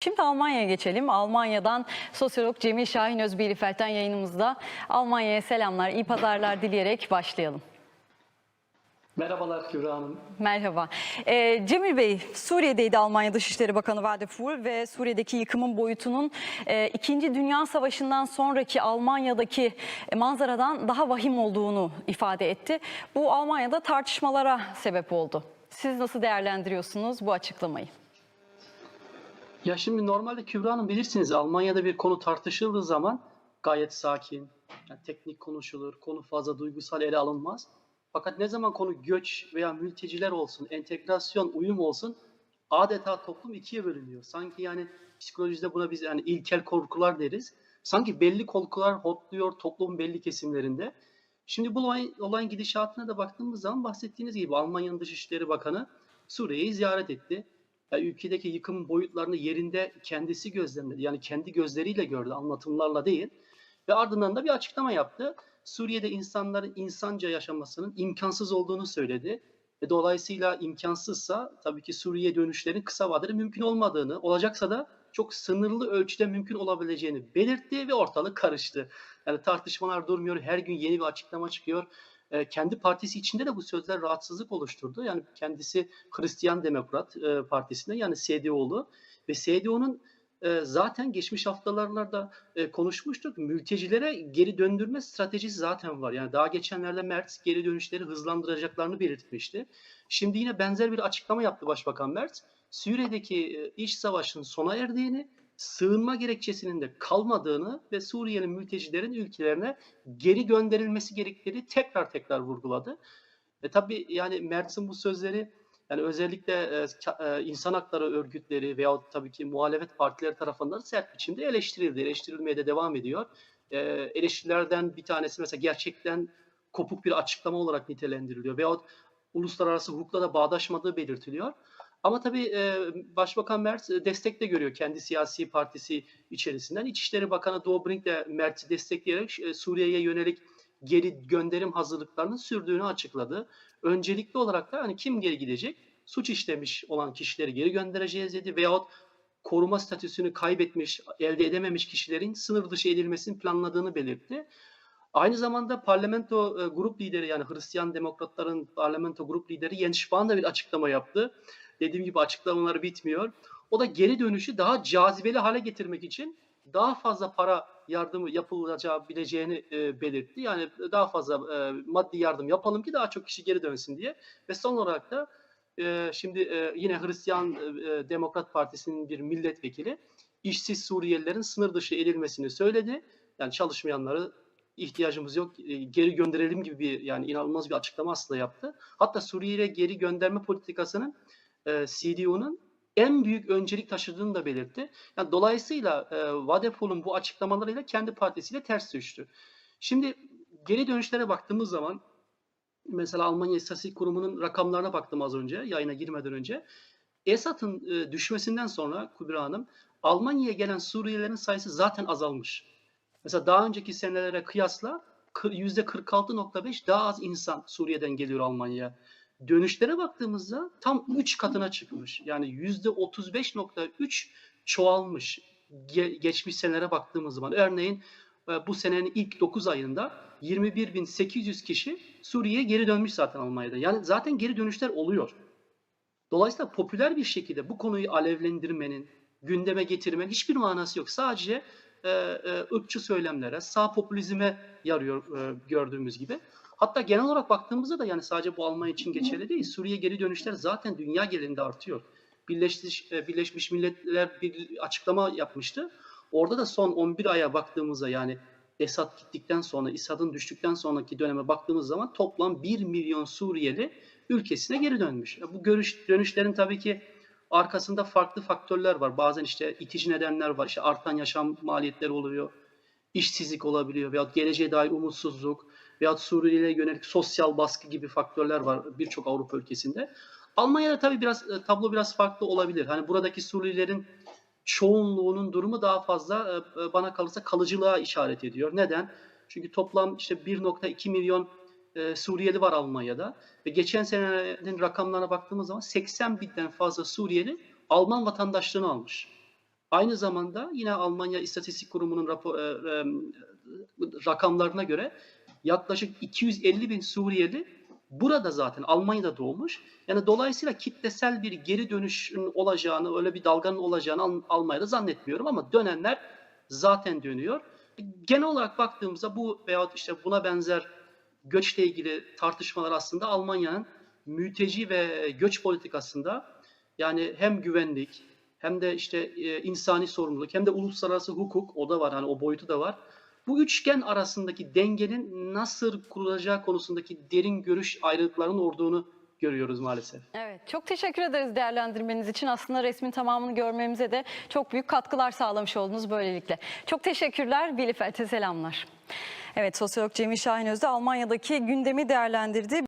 Şimdi Almanya'ya geçelim. Almanya'dan sosyolog Cemil Şahin Özbeylifeld'den yayınımızda. Almanya'ya selamlar, iyi pazarlar dileyerek başlayalım. Merhabalar Kübra Hanım. Merhaba. Ee, Cemil Bey, Suriye'deydi Almanya Dışişleri Bakanı Vadefur ve Suriye'deki yıkımın boyutunun e, İkinci Dünya Savaşı'ndan sonraki Almanya'daki manzaradan daha vahim olduğunu ifade etti. Bu Almanya'da tartışmalara sebep oldu. Siz nasıl değerlendiriyorsunuz bu açıklamayı? Ya şimdi normalde Kübra Hanım bilirsiniz Almanya'da bir konu tartışıldığı zaman gayet sakin, yani teknik konuşulur, konu fazla duygusal ele alınmaz. Fakat ne zaman konu göç veya mülteciler olsun, entegrasyon, uyum olsun adeta toplum ikiye bölünüyor. Sanki yani psikolojide buna biz yani ilkel korkular deriz. Sanki belli korkular hotluyor toplumun belli kesimlerinde. Şimdi bu olay, olayın gidişatına da baktığımız zaman bahsettiğiniz gibi Almanya'nın Dışişleri Bakanı Suriye'yi ziyaret etti. Ya ülkedeki yıkım boyutlarını yerinde kendisi gözlemledi. Yani kendi gözleriyle gördü, anlatımlarla değil. Ve ardından da bir açıklama yaptı. Suriye'de insanların insanca yaşamasının imkansız olduğunu söyledi. Ve dolayısıyla imkansızsa tabii ki Suriye dönüşlerin kısa vadede mümkün olmadığını, olacaksa da çok sınırlı ölçüde mümkün olabileceğini belirtti ve ortalık karıştı. Yani tartışmalar durmuyor, her gün yeni bir açıklama çıkıyor. E, kendi partisi içinde de bu sözler rahatsızlık oluşturdu. Yani kendisi Hristiyan Demokrat e, Partisi'nde yani CDU'lu ve CDU'nun e, zaten geçmiş haftalarda e, konuşmuştuk. Mültecilere geri döndürme stratejisi zaten var. Yani daha geçenlerde Merz geri dönüşleri hızlandıracaklarını belirtmişti. Şimdi yine benzer bir açıklama yaptı Başbakan Merz. Suriye'deki e, iç savaşın sona erdiğini, sığınma gerekçesinin de kalmadığını ve Suriye'nin mültecilerin ülkelerine geri gönderilmesi gerektiğini tekrar tekrar vurguladı. E tabii yani Mertz'in bu sözleri yani özellikle e, e, insan hakları örgütleri veyahut tabii ki muhalefet partileri tarafından sert biçimde eleştirildi. Eleştirilmeye de devam ediyor. E, eleştirilerden bir tanesi mesela gerçekten kopuk bir açıklama olarak nitelendiriliyor. Veyahut uluslararası hukukla da bağdaşmadığı belirtiliyor. Ama tabii Başbakan Merz e, destek de görüyor kendi siyasi partisi içerisinden. İçişleri Bakanı Dobrindt de Merz'i destekleyerek Suriye'ye yönelik geri gönderim hazırlıklarının sürdüğünü açıkladı. Öncelikli olarak da hani kim geri gidecek? Suç işlemiş olan kişileri geri göndereceğiz dedi veyahut koruma statüsünü kaybetmiş, elde edememiş kişilerin sınır dışı edilmesini planladığını belirtti. Aynı zamanda parlamento grup lideri yani Hristiyan Demokratların parlamento grup lideri Jens Spahn da bir açıklama yaptı. Dediğim gibi açıklamaları bitmiyor. O da geri dönüşü daha cazibeli hale getirmek için daha fazla para yardımı yapılacağı bileceğini e, belirtti. Yani daha fazla e, maddi yardım yapalım ki daha çok kişi geri dönsün diye. Ve son olarak da e, şimdi e, yine Hristiyan e, Demokrat Partisi'nin bir milletvekili işsiz Suriyelilerin sınır dışı edilmesini söyledi. Yani çalışmayanları ihtiyacımız yok e, geri gönderelim gibi bir yani inanılmaz bir açıklama aslında yaptı. Hatta Suriye'ye geri gönderme politikasının e, CDU'nun en büyük öncelik taşıdığını da belirtti. Yani dolayısıyla e, Vadeful'un bu açıklamalarıyla kendi partisiyle ters düştü. Şimdi geri dönüşlere baktığımız zaman mesela Almanya İstatistik Kurumu'nun rakamlarına baktım az önce yayına girmeden önce. Esad'ın e, düşmesinden sonra Kubra Hanım Almanya'ya gelen Suriyelilerin sayısı zaten azalmış. Mesela daha önceki senelere kıyasla kır- %46.5 daha az insan Suriye'den geliyor Almanya'ya. Dönüşlere baktığımızda tam 3 katına çıkmış. Yani %35.3 çoğalmış ge- geçmiş senelere baktığımız zaman. Örneğin e, bu senenin ilk 9 ayında 21.800 kişi Suriye'ye geri dönmüş zaten Almanya'da. Yani zaten geri dönüşler oluyor. Dolayısıyla popüler bir şekilde bu konuyu alevlendirmenin, gündeme getirmenin hiçbir manası yok. Sadece e, e, ırkçı söylemlere, sağ popülizme yarıyor e, gördüğümüz gibi. Hatta genel olarak baktığımızda da yani sadece bu Almanya için geçerli değil. Suriye geri dönüşler zaten dünya genelinde artıyor. Birleşmiş, e, Birleşmiş Milletler bir açıklama yapmıştı. Orada da son 11 aya baktığımızda yani Esad gittikten sonra, Esad'ın düştükten sonraki döneme baktığımız zaman toplam 1 milyon Suriyeli ülkesine geri dönmüş. Bu görüş, dönüşlerin tabii ki arkasında farklı faktörler var. Bazen işte itici nedenler var. İşte artan yaşam maliyetleri oluyor. işsizlik olabiliyor veyahut geleceğe dair umutsuzluk veyahut Suriyelilere yönelik sosyal baskı gibi faktörler var birçok Avrupa ülkesinde. Almanya'da tabii biraz e, tablo biraz farklı olabilir. Hani buradaki Suriyelilerin çoğunluğunun durumu daha fazla e, bana kalırsa kalıcılığa işaret ediyor. Neden? Çünkü toplam işte 1.2 milyon e, Suriyeli var Almanya'da ve geçen senenin rakamlarına baktığımız zaman 80 binden fazla Suriyeli Alman vatandaşlığını almış. Aynı zamanda yine Almanya İstatistik Kurumu'nun rapor, e, e, rakamlarına göre yaklaşık 250 bin Suriyeli burada zaten Almanya'da doğmuş. Yani dolayısıyla kitlesel bir geri dönüşün olacağını, öyle bir dalganın olacağını Al- Almanya'da zannetmiyorum ama dönenler zaten dönüyor. Genel olarak baktığımızda bu veyahut işte buna benzer göçle ilgili tartışmalar aslında Almanya'nın mülteci ve göç politikasında yani hem güvenlik hem de işte e, insani sorumluluk hem de uluslararası hukuk o da var hani o boyutu da var. Bu üçgen arasındaki dengenin nasıl kurulacağı konusundaki derin görüş ayrılıklarının olduğunu görüyoruz maalesef. Evet, çok teşekkür ederiz değerlendirmeniz için. Aslında resmin tamamını görmemize de çok büyük katkılar sağlamış oldunuz böylelikle. Çok teşekkürler. Bielefeld'e selamlar. Evet, sosyolog Cemil Şahin Özde Almanya'daki gündemi değerlendirdi.